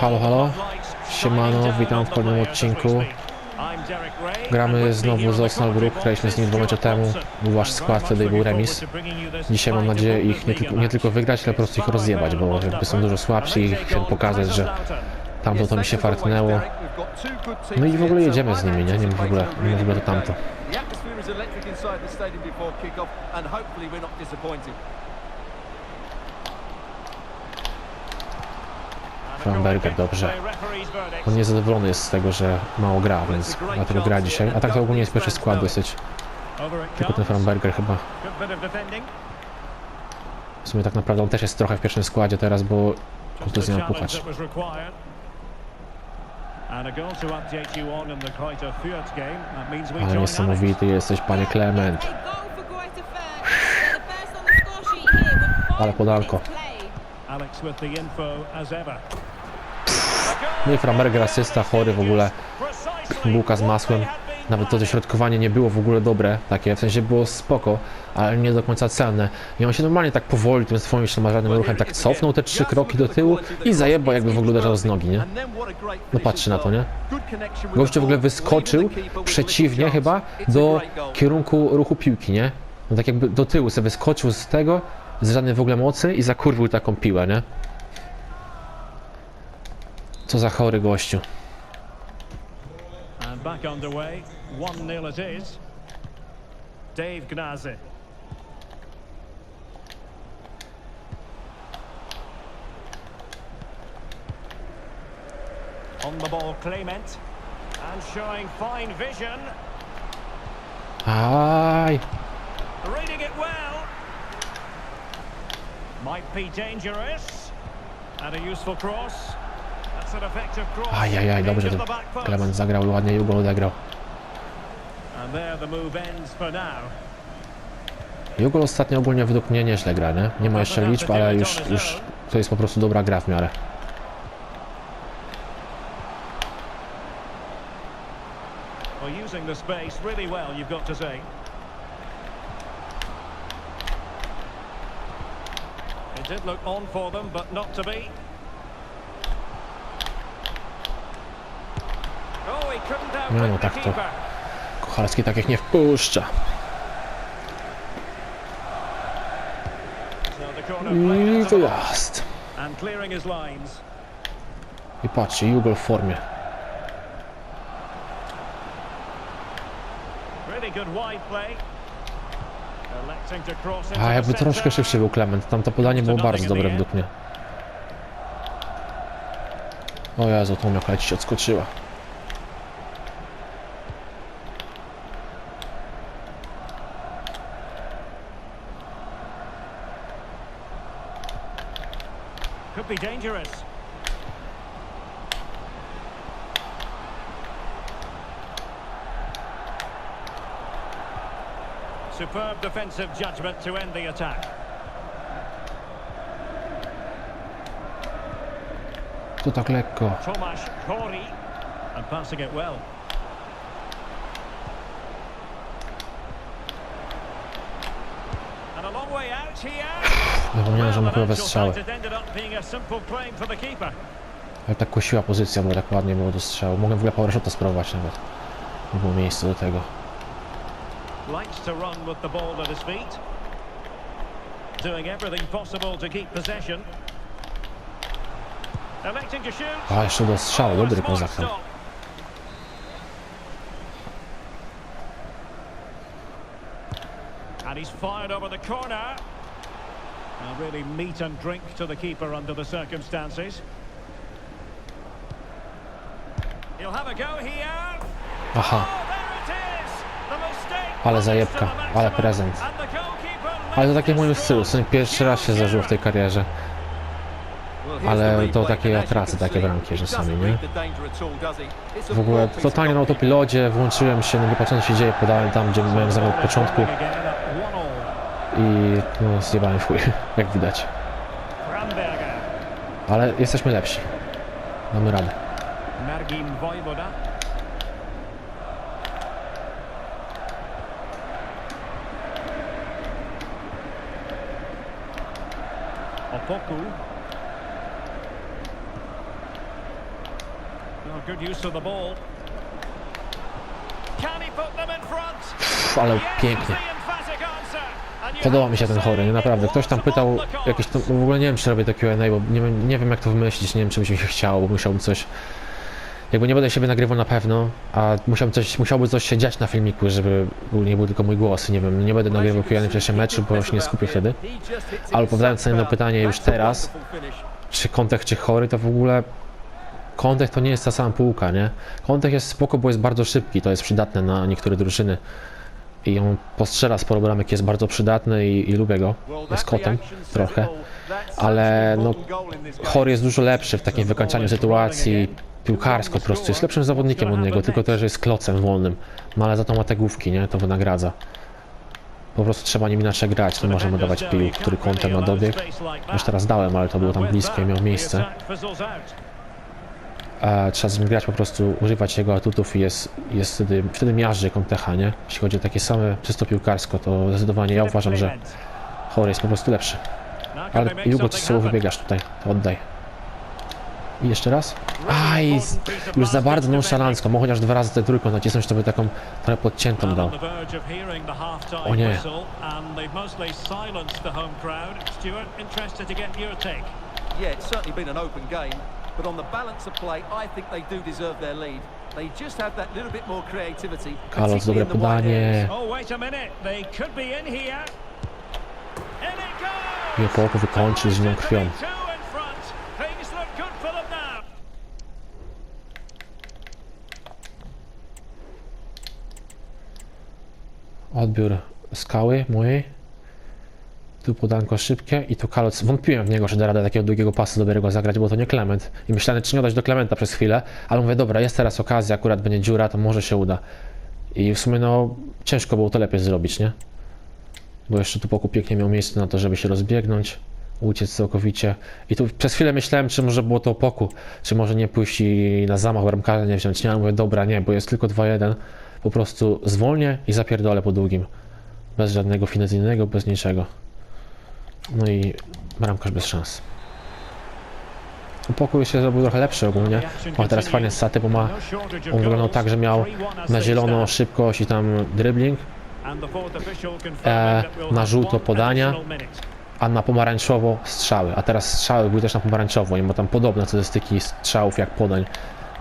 Halo, halo. Siemano, witam w kolejnym odcinku. Gramy znowu z Osnabrück, graliśmy z box dwa mecze temu. Był wasz skład, wtedy był remis. Dzisiaj mam nadzieję ich nie, nie tylko wygrać, ale po prostu ich rozjebać, bo jakby są dużo słabsi i chciałem pokazać, że tamto to mi się fartnęło. No i w ogóle jedziemy z nimi, nie? Nie w ogóle, nie w ogóle to tamto. Framberger, dobrze. On niezadowolony jest z tego, że mało gra, więc dlatego gra dzisiaj. A tak to ogólnie jest pierwszy skład dosyć. Tylko ten Framberger chyba. W sumie tak naprawdę on też jest trochę w pierwszym składzie teraz, bo kontuzja ma puchacz. Ale niesamowity jesteś, panie Clement. Ale podanko. Alex with the info as ever. No asysta, chory w ogóle. Bułka z masłem. Nawet to dośrodkowanie nie było w ogóle dobre, takie, w sensie było spoko, ale nie do końca celne. I on się normalnie tak powoli tym swoim ślamażanym ruchem tak cofnął te trzy kroki do tyłu i zajebał jakby w ogóle uderzał z nogi, nie? No patrzy na to, nie? Gościu w ogóle wyskoczył przeciwnie chyba do kierunku ruchu piłki, nie? No tak jakby do tyłu sobie wyskoczył z tego, z żadnej w ogóle mocy i zakurwił taką piłę, nie? Co za chory gościu. And back underway. 1-0 it is. Dave Gnazy. On the ball, Clement. And showing fine vision. Aj! Reading it well. Might be dangerous. And a useful cross. That's an effective cross. Ajajaj, dobrze post. Clement zagrał, ładnie Jugo odegrał. And there the move ends for now. Jugo ostatnio ogólnie według mnie nieźle gra, nie? Nie ma jeszcze liczb, ale już, już to jest po prostu dobra gra w miarę. Well, using the space really well, you've got to say. Did look on for them, but not to be. Oh, No, no, tak to-. Kochalski takich nie wpuszcza. I wyjazd. I patrzcie, Jugo w formie. Really good wide play. Electing to cross into A jakby troszkę szybciej był Clement. Tam to podanie było bardzo dobre według mnie. O Jezu, tą jak lecić odskoczyła. Could be dangerous. Superb defensive judgment to end the attack. To tak lekko. Tomasz Kori and passing it well. And a long way out here. Zapomniałem, że ma actual strzały. Ale tak kosiła pozycja, bo tak ładnie było do strzału. Mogłem w ogóle power shota spróbować nawet. Nie było miejsca do tego. Likes to run with the ball at his feet. Doing everything possible to keep possession. Electing to shoot. A, jeszcze do strzału, Oh, a dobry smart kozak And he's fired over the corner. And really meat and drink to the keeper under the circumstances. He'll have a go here. Aha, Ale zajebka, ale prezent. Ale to takie moim stylu. W pierwszy raz się zdarzyło w tej karierze. Ale to takie ja tracę takie bramki czasami, nie? W ogóle totalnie na autopilocie włączyłem się, nie patrząc co się dzieje, podałem tam, gdzie miałem zamiar od początku i no zjebałem w chuj, jak widać. Ale jesteśmy lepsi. Damy radę. Vojvoda. Opoku. Good use of the ball. Can he put them in front? Pff, ale pięknie. Podoba mi się to ten chory, nie naprawdę. Ktoś tam pytał, jakieś cards. w ogóle nie wiem czy robię to Q&A, bo nie, wiem- nie wiem jak to wymyślić, nie wiem czy mi się chciało, bo musiałbym coś, jakby nie będę siebie nagrywał na pewno, a musiałbym coś, musiałby coś się dziać na filmiku, żeby nie był tylko mój głos, nie wiem, nie będę nagrywał Q&A w czasie meczu, bo się nie skupię wtedy. Ale odpowiadając na pytanie już teraz, czy Kontech, czy chory, to w ogóle Kontech to nie jest ta sama półka, nie? Kontech jest spoko, bo jest bardzo szybki, to jest przydatne na niektóre drużyny. I on postrzela sporo bramek, jest bardzo przydatny i, i lubię go. Jest kotem trochę. Ale no, Chory jest dużo lepszy w takim wykańczaniu sytuacji, piłkarsko po prostu. Jest lepszym zawodnikiem od niego, tylko też jest klocem wolnym. No ale za to ma te główki, nie? To wynagradza. Po prostu trzeba nim inaczej grać, nie możemy dawać piłk, który kątem na dobieg. Już teraz dałem, ale to było tam blisko i miał miejsce. E, trzeba z nim grać po prostu, używać jego atutów i jest, jest wtedy, wtedy miażdży Contecha, nie? Jeśli chodzi o takie same czysto piłkarsko, to zdecydowanie ja uważam, że chory jest po prostu lepszy. Ale długo ci słowo wybiegasz tutaj, oddaj. I jeszcze raz. Aj, już za bardzo nonszalancko, mogę chociaż dwa razy tę trójką nacisnąć, to by taką trochę podciętą dał. O nie. nie. Yeah, it's certainly been an open game, but on the balance of play, I think they do deserve their lead. They just have that little bit more creativity. Kalos, dobre podanie. Oh, wait a minute. They could be in here. In it goes. I Opoku wykończył z nią krwią. Odbiór skały mojej. Tu podanko szybkie i tu Kaloc. Wątpiłem w niego, że da radę takiego długiego pasu dobrego zagrać, bo to nie Klement. I myślałem, czy nie oddać do Klementa przez chwilę, ale mówię, dobra, jest teraz okazja, akurat będzie dziura, to może się uda. I w sumie no, ciężko było to lepiej zrobić, nie? Bo jeszcze tu Poku pięknie miał miejsce na to, żeby się rozbiegnąć, uciec całkowicie. I tu przez chwilę myślałem, czy może było to Poku, czy może nie pójść i na zamach bramkarza nie wziąć. Nie, ale mówię, dobra, nie, bo jest tylko 2-1. Po prostu zwolnię i zapierdolę po długim. Bez żadnego finezyjnego, bez niczego. No i bramkarz bez szans. Pokój się zrobił trochę lepszy ogólnie. Ma teraz fajne staty, bo ma on wyglądał tak, że miał na zielono szybkość i tam dribbling, e, na żółto podania, a na pomarańczowo strzały. A teraz strzały były też na pomarańczowo i ma tam podobne statystyki strzałów jak podań.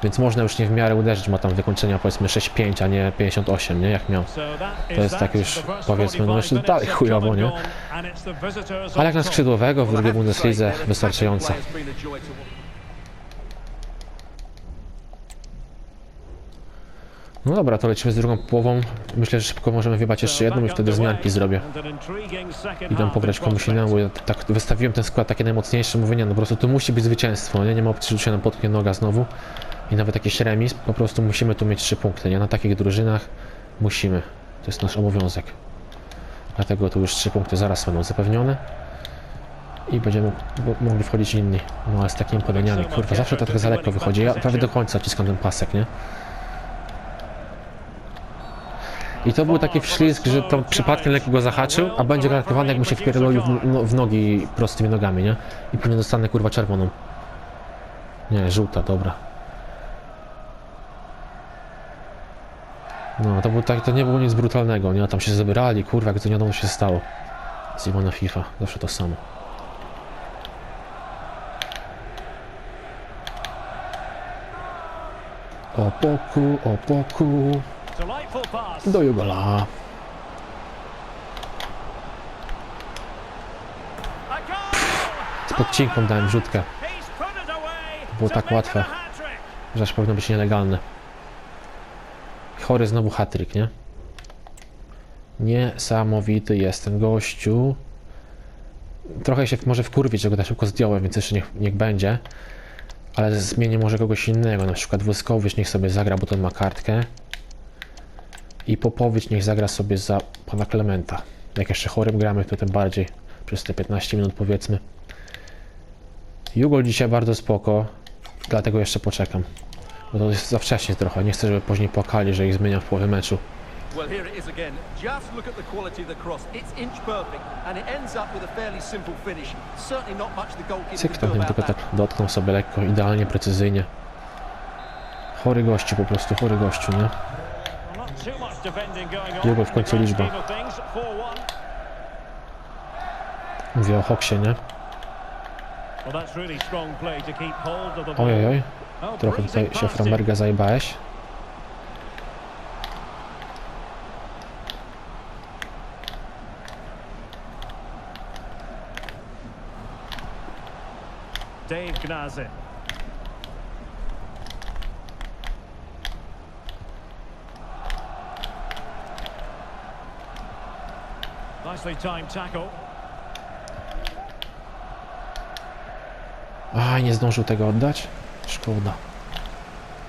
Więc można już nie w miarę uderzyć, ma tam wykończenia powiedzmy 6-5, a nie 58, nie? Jak miał. To jest tak już, powiedzmy, no jeszcze dalej chujowo, nie? Ale jak na skrzydłowego w drugiej Bundeslidze say, their wystarczająco. attacking play has been a joy to watch. No dobra, to lecimy z drugą połową. Myślę, że szybko możemy wybać jeszcze jedną i wtedy zmianki zrobię. Idę pograć komuś innemu, bo ja tak wystawiłem ten skład taki najmocniejszy, mówię, nie, no po prostu tu musi być zwycięstwo, nie, nie ma opcji, że się nam potknie noga znowu i nawet jakiś remis, po prostu musimy tu mieć trzy punkty, nie, na takich drużynach musimy, to jest nasz obowiązek. Dlatego tu już trzy punkty zaraz będą zapewnione i będziemy mo- mogli wchodzić inni, no ale z takimi podaniami, kurwa, zawsze to tak za lekko wychodzi, ja prawie do końca ciskam ten pasek, nie. I to był taki wślizg, że tam przypadkiem lekko go zahaczył, a będzie traktowany jakby się wpierdolił w, no, w nogi prostymi nogami, nie? I później dostanę kurwa czerwoną. Nie, żółta, dobra. No, to, był tak, to nie było nic brutalnego, nie? Tam się zabierali, kurwa, jak to nie wiadomo się stało. Zjebana FIFA, zawsze to samo. O boku, o boku, do Jugola. Z podcinką dałem rzutkę, Było tak łatwe. że aż powinno być nielegalne. Chory znowu hatryk, nie? Niesamowity jest ten gościu. Trochę się może wkurwić, że go tak szybko zdjąłem, więc jeszcze niech, niech będzie. Ale zmienię może kogoś innego, na przykład Włyskowicz niech sobie zagra, bo ten ma kartkę. I Popowicz niech zagra sobie za pana Klementa. Jak jeszcze chorym gramy, to tym bardziej. Przez te 15 minut powiedzmy. Jugol dzisiaj bardzo spoko, dlatego jeszcze poczekam. Bo to jest za wcześnie trochę, nie chcę, żeby później płakali, że ich zmieniam w połowie meczu. Well, here it is again. Just look at the quality of the cross. It's inch perfect, and it ends up with a fairly simple finish. Certainly not much the goalkeeper Cyk, about tylko tak dotknął sobie lekko, idealnie, precyzyjnie. Chory gościu po prostu, chory gościu, nie? Długo w końcu liczba. scheme of things. 4-1. Mówię o Hoksie, nie? Well, that's really strong play to keep hold of the ball. Oj, oj, oj. Oh, Trochę tutaj się. Framberga zajebałeś. Dave Gnaze. Nicely timed tackle. Aj, nie zdążył tego oddać? Szkoda.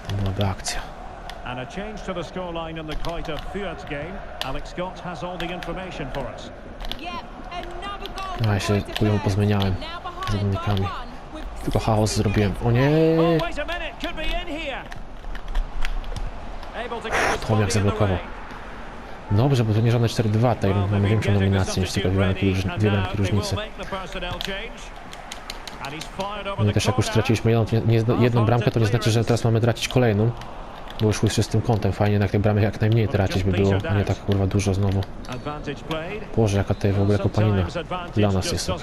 To byłaby akcja. And a change to the scoreline in the game. Alex Scott has all the information for us. No, ja się chujowo pozmieniałem zawodnikami. Tylko chaos zrobiłem. O nie! Oh, wait a minute, could be in here. Able to get his Tomiak body in the zablokował. Dobrze, bo to nie żadne 4-2, tutaj mamy większą nominację niż tylko dwie bramki, dwie różnicy. No też jak już straciliśmy jedną, nie, jedną bramkę, to nie znaczy, że teraz mamy tracić kolejną. Bo już łysy z tym kątem, fajnie jednak tych bramek jak najmniej tracić by było, a nie tak kurwa dużo znowu. Boże, jaka tutaj w ogóle kopanina. Dla nas jest ok.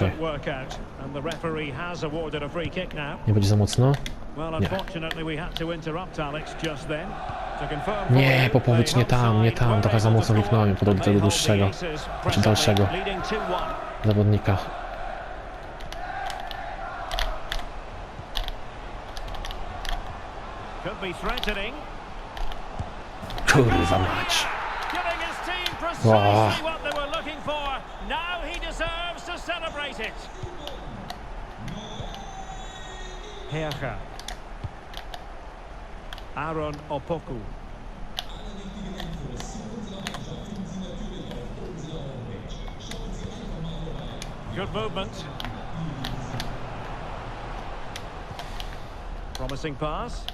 Nie będzie za mocno? Nie. Nie, Popowicz, nie tam, nie tam, trochę za mocno score. pod tego dłuższego, presently dalszego leading 2-1. zawodnika. Kurwa mać. Giving his Aaron Opoku. Good movement. Promising pass.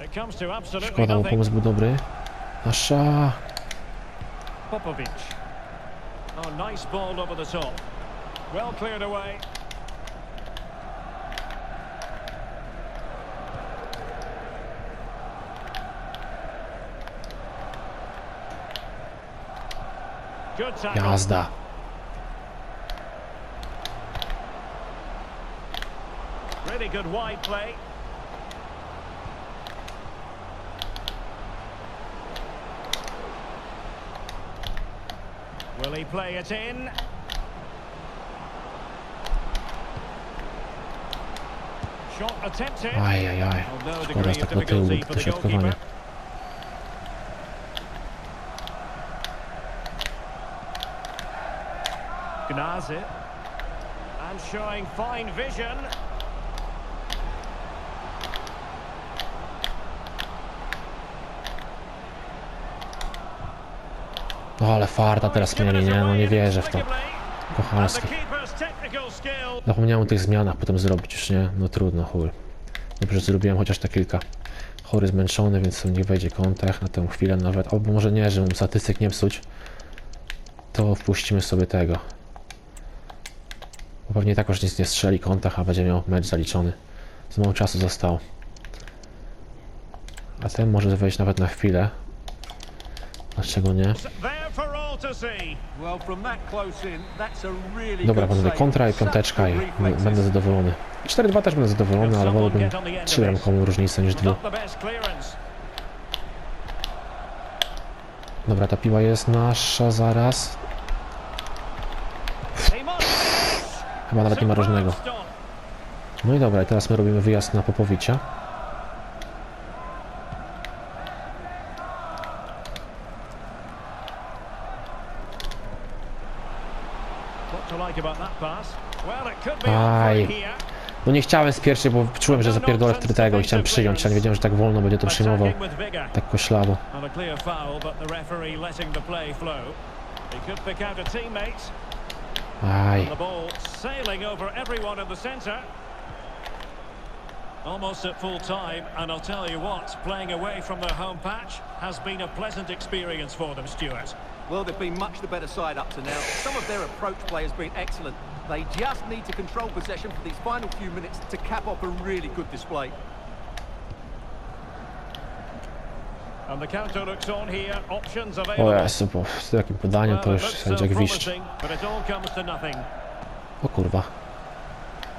It comes to absolutely Szkoda, bo nothing. pomysł był dobry. Nasza. Popovic. Oh, nice ball over the top. Well cleared away. Jazda. Really good wide play. Will he play it in? Shot attempted. Ajajaj. Oh, no Szkoda, degree że of tak do tyłu difficulty Gnazi. And showing fine vision. No ale farta teraz mieli, nie? No nie wierzę w to. Kochanski. Zapomniałem o tych zmianach potem zrobić już, nie? No trudno, chuj. Dobrze, zrobiłem chociaż te kilka. Chory, zmęczony, więc nie wejdzie kontakt na tę chwilę nawet. Albo może nie, żeby mu statystyk nie psuć. To wpuścimy sobie tego. Bo pewnie tak już nic nie strzeli kontakt, a będzie miał mecz zaliczony. Z mało czasu zostało. A ten może wejść nawet na chwilę. Dlaczego nie? Dobra, panowie, kontra i piąteczka i będę zadowolony. 4-2 też będę zadowolony, ale wolałbym 3 bramkową różnicę niż 2. Not the best clearance. Dobra, ta piła jest nasza zaraz. He must. Chyba nawet nie ma stop. No i dobra, i teraz my robimy wyjazd na Popowicia. Aj. No nie chciałem z pierwszej, bo czułem, że zapierdolę wtedy tego i chciałem przyjąć, a nie wiedziałem, że tak wolno będzie to przyjmował. Tak koślawo. And a clear foul, but the referee letting the play flow. He could pick out a teammate. Aj. The ball sailing over everyone in the centre. Almost at full time, and I'll tell you what, playing away from their home patch has been a pleasant experience for them, Stuart. Well, they've been much the better side up to now. Some of their approach play has been excellent. They just need to control possession for these final few minutes to cap off a really good display. O. Jezu, po z takim podaniem to Well, już sędzia gwiszcz. O kurwa.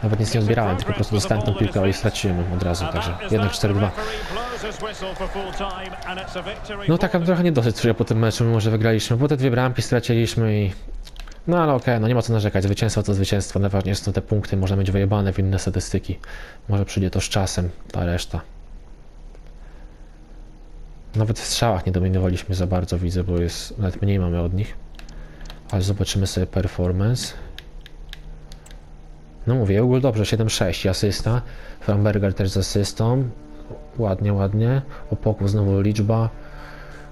Nawet nic nie odbierałem, tylko po prostu dostałem tą piłkę i straciłem od razu, także jednak that. The 4-2. referee blows his whistle for full time, and it's a victory No taka trochę niedosyt czuję po tym meczu, mimo że wygraliśmy, bo te dwie bramki straciliśmy i... No ale okej, no nie ma co narzekać, zwycięstwo to zwycięstwo, najważniejsze są te punkty, można mieć wyjebane w inne statystyki. Może przyjdzie to z czasem, ta reszta. Nawet w strzałach nie dominowaliśmy za bardzo, widzę, bo jest, nawet mniej mamy od nich. Ale zobaczymy sobie performance. No mówię, ogól dobrze, 7-6 i asysta. Framberger też z asystą. Ładnie, ładnie. Opoku znowu liczba.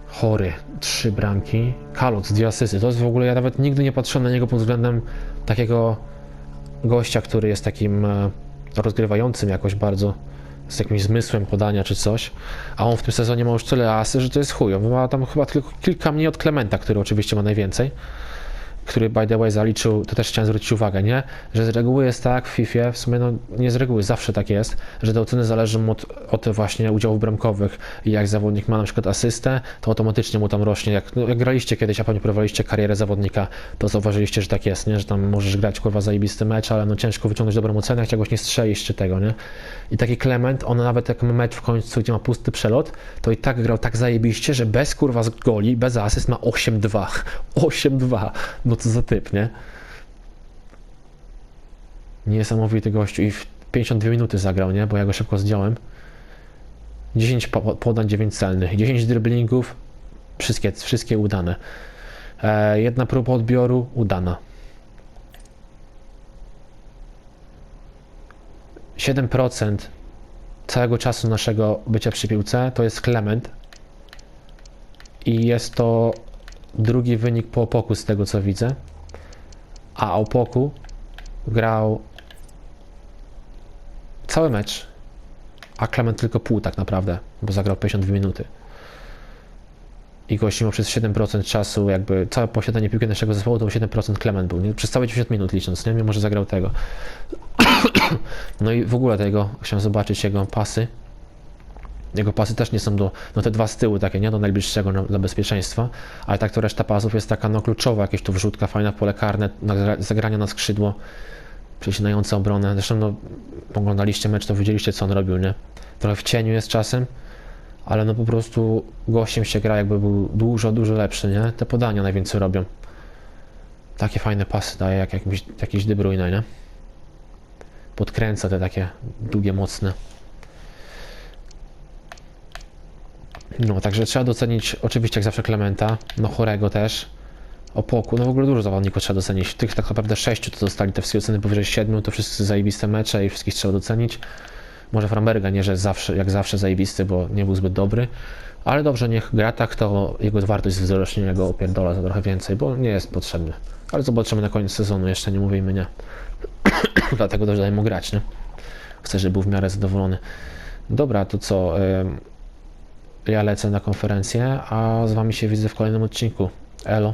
Chory, trzy bramki. Kalux, dwie asysty. To jest w ogóle, ja nawet nigdy nie patrzyłem na niego pod względem takiego gościa, który jest takim e, rozgrywającym jakoś bardzo, z jakimś zmysłem podania czy coś. A on w tym sezonie ma już tyle asy, że to jest chuj. On ma tam chyba tylko kilka mniej od Klementa, który oczywiście ma najwięcej który by the way zaliczył, to też chciałem zwrócić uwagę, nie? Że z reguły jest tak w FIFA, w sumie no nie z reguły, zawsze tak jest, że te oceny zależą od, od właśnie udziałów bramkowych i jak zawodnik ma na przykład asystę, to automatycznie mu tam rośnie. Jak, no, jak graliście kiedyś, a pewnie prowadziliście karierę zawodnika, to zauważyliście, że tak jest, nie? Że tam możesz grać kurwa zajebisty mecz, ale no ciężko wyciągnąć dobrą ocenę, jak nie strzelisz czy tego, nie? I taki Clement, on nawet jak ma mecz w końcu, gdzie ma pusty przelot, to i tak grał tak zajebiście, że bez kurwa z goli, bez asyst ma 8-2. 8-2. No co za typ, nie? Niesamowity gościu i w 52 minuty zagrał, nie? Bo ja go szybko zdjąłem. 10 po- podań, 9 celnych, 10 driblingów, wszystkie, wszystkie udane. E, jedna próba odbioru udana. 7% całego czasu naszego bycia przy piłce to jest Clement i jest to drugi wynik po Opoku z tego co widzę. A Opoku grał cały mecz, a Clement tylko pół tak naprawdę, bo zagrał 52 minuty. I gość mimo przez 7% czasu, jakby całe posiadanie piłki naszego zespołu to 7% Clement był, nie? przez całe 90 minut licząc, nie? Mimo, że zagrał tego. No i w ogóle tego, chciałem zobaczyć jego pasy. Jego pasy też nie są do, no te dwa z tyłu takie, nie do najbliższego no, dla bezpieczeństwa, ale tak to reszta pasów jest taka no kluczowa, jakieś tu wrzutka fajna, pole karne, zagrania na skrzydło, przecinające obronę. Zresztą no, oglądaliście mecz, to widzieliście co on robił, nie? Trochę w cieniu jest czasem, ale no po prostu gościem się gra jakby był dużo, dużo lepszy, nie? Te podania najwięcej robią. Takie fajne pasy daje, jak jakimś, jakiś De nie? Podkręca te takie długie, mocne. No, także trzeba docenić oczywiście jak zawsze Klementa, no chorego też, Opoku, no w ogóle dużo zawodników trzeba docenić. Tych tak naprawdę sześciu to dostali te wszystkie oceny powyżej siedmiu, to wszyscy zajebiste mecze i wszystkich trzeba docenić. Może Framberga nie, że zawsze, jak zawsze zajebisty, bo nie był zbyt dobry, ale dobrze, niech gra tak, to jego wartość wzrośnie, go opierdola za trochę więcej, bo nie jest potrzebny. Ale zobaczymy na koniec sezonu, jeszcze nie mówimy nie. Dlatego też daj mu grać, nie? Chcę, żeby był w miarę zadowolony. Dobra, to co? Ja lecę na konferencję, a z wami się widzę w kolejnym odcinku. Elo.